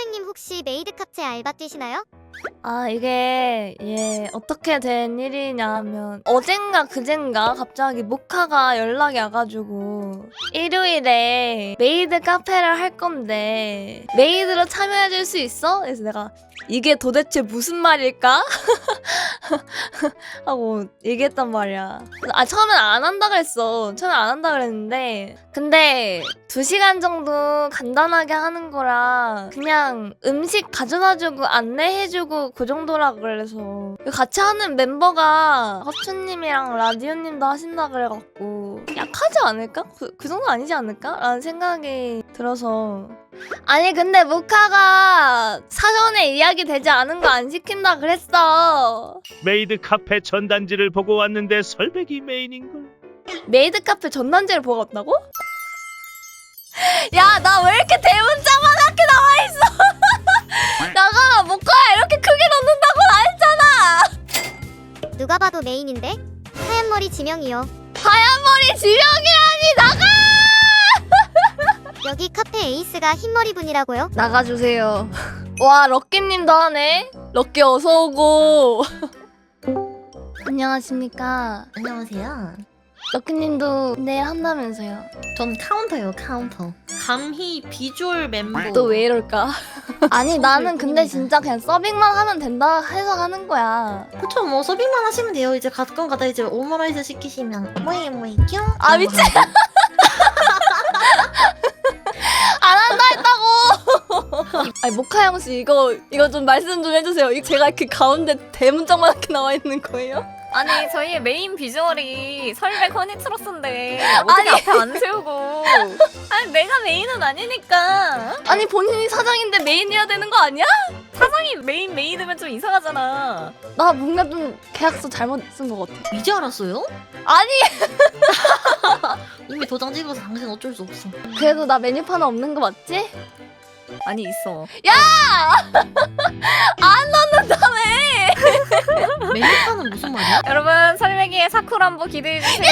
설백님 혹시 메이드 카페 알바 뛰시나요? 아 이게 예 어떻게 된 일이냐면 어젠가 그젠가 갑자기 모카가 연락이 와가지고 일요일에 메이드 카페를 할 건데 메이드로 참여해줄 수 있어? 그래서 내가 이게 도대체 무슨 말일까? 하고 얘기했단 말이야. 아 처음엔 안 한다 그랬어. 처음엔 안 한다 그랬는데 근데 두 시간 정도 간단하게 하는 거라 그냥 음식 가져다주고 안내해주고 그 정도라 그래서 같이 하는 멤버가 허추님이랑 라디오님도 하신다 그래갖고 약하지 않을까? 그, 그 정도 아니지 않을까? 라는 생각이 들어서 아니 근데 모카가 사전에 이야기 되지 않은 거 안 시킨다 그랬어 메이드 카페 전단지를 보고 왔는데 설백이 메인인걸. 메이드 카페 전단지를 보고 왔다고? 야 나 왜 이렇게 대문짝만하게 나와있어 나가 모카야 이렇게 누가 봐도 메인인데? 하얀 머리 지명이요. 하얀 머리 지명이라니 나가 여기 카페 에이스가 흰머리 분이라고요? 나가주세요 와 럭키님도 하네 럭키 어서 오고 안녕하십니까 안녕하세요. 럭키님도 내일 한다면서요 전 카운터예요, 카운터. 감히 비주얼 멤버. 또 왜 이럴까 아니 나는 근데 진짜 그냥 서빙만 하면 된다 해서 하는 거야 그쵸, 뭐 서빙만 하시면 돼요. 이제 가끔 가다 이제 오므라이스 시키시면 뭐해 뭐해 뀨. 아, 미친. 안 한다 했다고. 아니 모카 형씨 이거 이거 좀 말씀 좀 해주세요. 이 제가 그 가운데 대문짝만하게 나와 있는 거예요? 아니 저희의 메인 비주얼이 설백 허니트러스인데 어떻게 앞에 안 세우고 아니 내가 메인은 아니니까 아니 본인이 사장인데 메인이어야 되는 거 아니야? 사장이 메인 메이드면 좀 이상하잖아 나 뭔가 좀 계약서 잘못 쓴 것 같아. 이제 알았어요? 아니 이미 도장 찍어서 당신 어쩔 수 없어. 그래도 나 메뉴판은 없는 거 맞지? 아니 있어 안 넣는다며. 메뉴판은 무슨 말이야? 여러분 설백이의 사쿠란보 기대해 주세요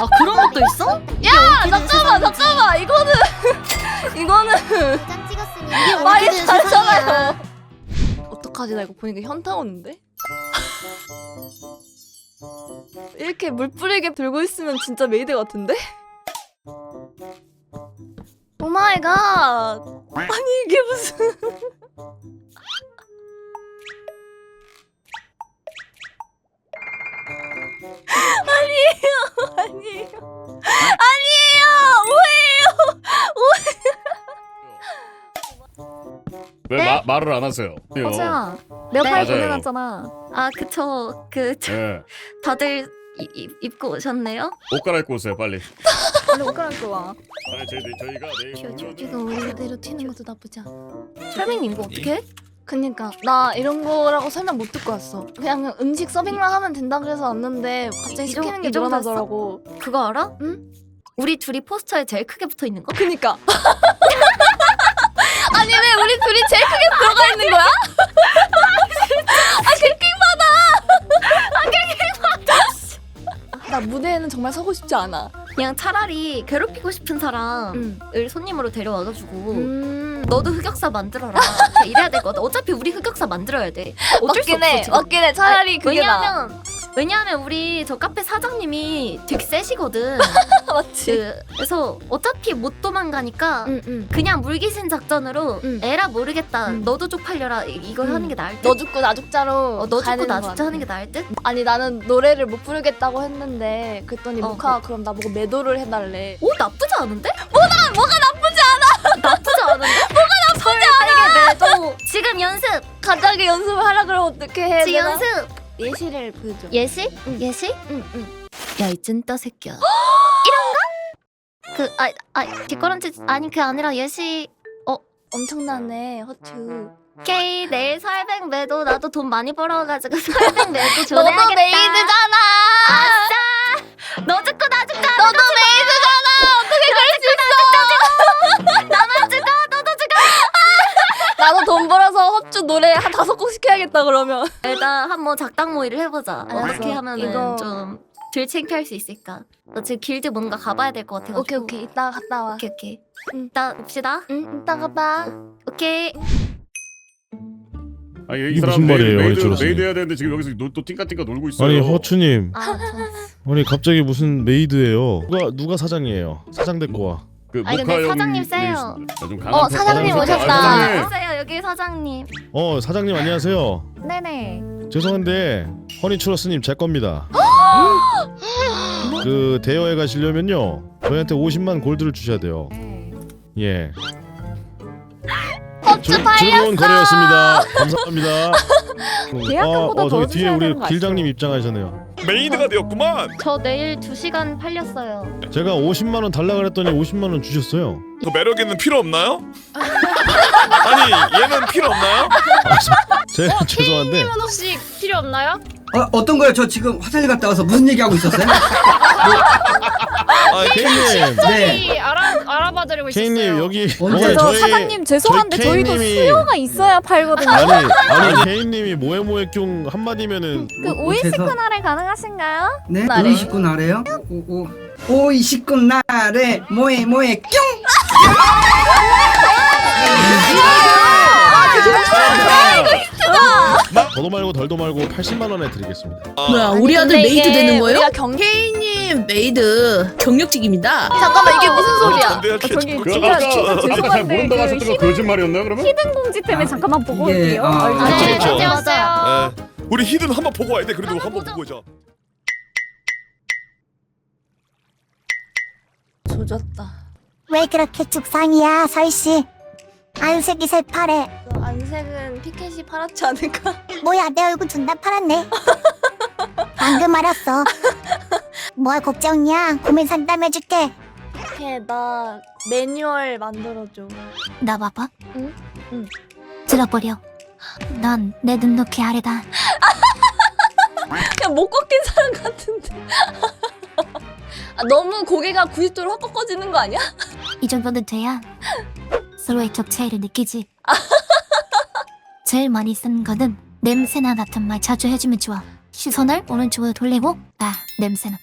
아 그런 것도 있어? 야 잠깐만 잠깐만 이거는 이거는 짠 찍었으니 이게 말이 어떻게 된 다르잖아요. 어떡하지 나 이거 보니까 현타 오는데? 이렇게 물 뿌리게 들고 있으면 진짜 메이드 같은데? 오 마이 갓 아니 이게 무슨 아니에요 아니에요 아니에요 오해요 왜 네? 마, 말을 안 하세요? 네. 내가 잘 맞아요. 보내놨잖아 아 그쵸, 그 저, 예. 다들 이, 이, 입고 오셨네요? 옷 갈아입고 오세요 빨리. 빨리 옷 갈아입고 와 아니 저희 저희가 내일 공연- 이거 우리대로 튀는 것도 나쁘지 않아 설백님 이거 어떡해? 그니까 나 이런 거라고 설명 못 듣고 왔어. 그냥 음식 서빙만 하면 된다 그래서 왔는데 갑자기 이 정- 시키는 게 이 정도였어? 늘어나더라고. 그거 알아? 응? 우리 둘이 포스터에 제일 크게 붙어 있는 거? 그니까. 아니 왜 우리 둘이 제일 크게 들어가 있는 거야? 아. 아. 나 무대에는 정말 서고 싶지 않아. 그냥 차라리 괴롭히고 싶은 사람을 응. 손님으로 데려와가지고 음. 너도 흑역사 만들어라. 이래야 같아. 어차피 우리 흑역사 만들어야 돼. 어쩔 수 맞긴 없어 해. 지금. 맞긴 해. 차라리 아니, 그게 나. 왜냐하면 왜냐하면 우리 저 카페 사장님이 되게 세시거든. 맞지. 그, 그래서 어차피 못 도망가니까 응 응. 그냥 물귀신 작전으로 응. 에라 모르겠다. 응. 너도 쪽팔려라. 이- 이걸 응. 하는 게 나을 듯. 너 죽고 나 죽자로. 어, 너 가야 죽고 나 되는 거 죽자. 하는 게 나을 듯. 아니 나는 노래를 못 부르겠다고 했는데 그랬더니 어, 모카가 어. 그럼 나보고 매도를 해달래. 오 나쁘지 않은데? 뭐가 뭐가 지금 연습. 갑자기 연습을 하라 그러면 어떻게 해? 지금? 연습. 예시를 보여줘. 예시? 예시? 응 응. 야 이 찐따 새끼야. 이런가? 그 아 아 뒷걸음질 아니 그 아니라 예시 엄청나네 허추. 오케이 내일 설백 매도 나도 돈 많이 벌어가지고 설백 매도 너도 줘야겠다. 메이드잖아. 아싸. 너 죽고 나 죽고 너도 메이드잖아. 시켜야겠다 그러면. 일단 한번 작당 모의를 해보자. 알았어. 어떻게 하면은 이거- 좀덜 창피할 수 있을까? 너 지금 길드 뭔가 가봐야 될 것 같아가지고. 오케이 오케이 이따 갔다 와. 오케이 오케이. 응. 이따 봅시다. 응 이따 가봐. 오케이. 아니 이 이게 사람 무슨 말이에요, 메이드, 허니트러스? 메이드 해야 되는데 지금 여기서 노, 또 띵까띵까 놀고 있어요. 아니 허추님 아 저... 아니 갑자기 무슨 메이드예요 누가 누가 사장이에요 사장 데리고 와 그 아니, 근데 사장님 세요. 내리시- 아, 좀 강한 어, 편- 사장님 아, 오셨다. 사장님. 여기 사장님. 어 사장님 안녕하세요. 네네. 죄송한데 허니추러스님 제 겁니다. 그 대여에 가시려면요 저희한테 50만 골드를 주셔야 돼요. 예. 허추 즐- 즐거운 거래였습니다. 감사합니다. 계약금보다 어, 더 저기 뒤에 주셔야 우리 되는 거 길장님 입장하셨네요 메이드가 되었구만. 저 내일 2시간 팔렸어요. 제가 50만 원 달라 그랬더니 50만 원 주셨어요 그 매력에는 필요 없나요? 아니 얘는 필요 없나요? 제 죄송한데 혹시 필요 없나요? 어, 어떤 거요? 저 지금 화장실 갔다 와서 무슨 얘기하고 있었어요? 아니 케이님 네. 알아 알아봐드리고 케이님 여기 언제? 어, 저 저희- 사장님 죄송한데 저희 저희도 케이님이- 수요가 있어야 팔거든요. 아니 아니 케이님이 모에 모에 뀨 한마디면은 그 어, 오이 어째서? 식구 날에 가능하신가요? 네? 나래. 529 나래요? 오, 오. 529 나래 뭐에 뭐에 뿅! 더도 말고 덜도 말고 80만 원에 드리겠습니다. 뭐야 우리 아들 근데 메이드 이게 되는 거예요? 우리가 경... 케이님 메이드 경력직입니다. 잠깐만 이게 무슨 소리야? 근데 저기 그 아까 진짜 아까 잘 죄송한데 모른다고 그 하셨던 거 거짓말이었나요 그러면? 히든 공지 때문에 잠깐만 보고 이게, 올게요. 아, 얼른. 네, 그렇죠. 이제 왔어요. 예. 우리 히든 한번 보고 와야 돼. 그래도 한번 보고 오자. 조졌다. 왜 그렇게 죽상이야 설씨 안색이 새파래 그 안색은 피켓이 팔았지 않을까? 뭐야 내 얼굴 존나 팔았네 방금 알았어 뭐야 걱정이야 고민 상담해줄게 걔나 매뉴얼 만들어줘. 나 봐봐 응? 응. 들어버려 넌 내 눈높이 아래다 그냥 못 꺾인 사람 같은데. 아, 너무 고개가 90도로 확 꺾어지는 거 아니야? 이 정도는 돼야 서로의 적 차이를 느끼지 제일 많이 쓰는 거는 냄새나 같은 말 자주 해주면 좋아 시선을 오른쪽으로 돌리고 아 냄새나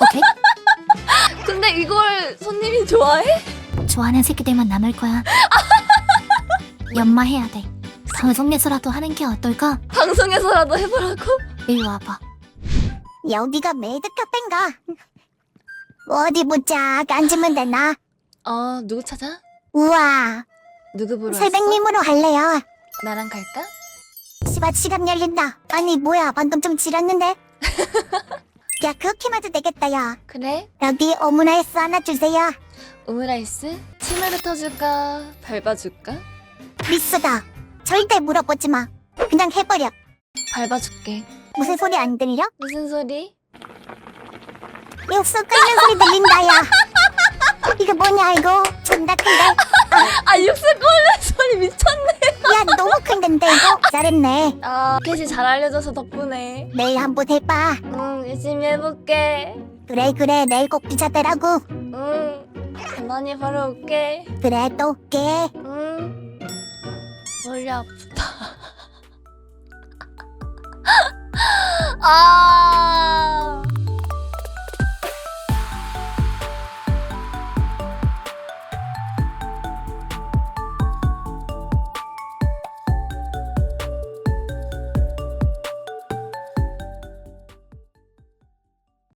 오케이? 근데 이걸 손님이 좋아해? 좋아하는 새끼들만 남을 거야 연마해야 돼 방송에서라도 하는 게 어떨까? 방송에서라도 해보라고? 이리 와봐 여기가 메이드 카페인가? 어디 보자 앉으면 되나? 어 누구 찾아? 우와 누구 보러 왔어? 설백님으로 할래요 나랑 갈까? 시바 시간 열린다 아니 뭐야 방금 좀 지렸는데 야 그렇게 해도 되겠다 야 그래? 여기 오므라이스 하나 주세요 오므라이스? 침을 뱉어줄까? 밟아줄까? 미스다 절대 물어보지 마 그냥 해버려 밟아줄게 무슨 소리 안 들려? 무슨 소리? 육수 끓는 소리 들린다 야. 이거 뭐냐 이거? 존나 큰데? 아 육수 끓는 소리 미쳤네. 야 너무 큰데 이거? 잘했네. 아 캐시 잘 알려줘서 덕분에. 내일 한번 해봐. 응 열심히 해볼게. 그래 그래. 내일 꼭 기차 대라고. 응 가만히 바로 올게. 그래 또 올게. 응. 머리 아프다. 아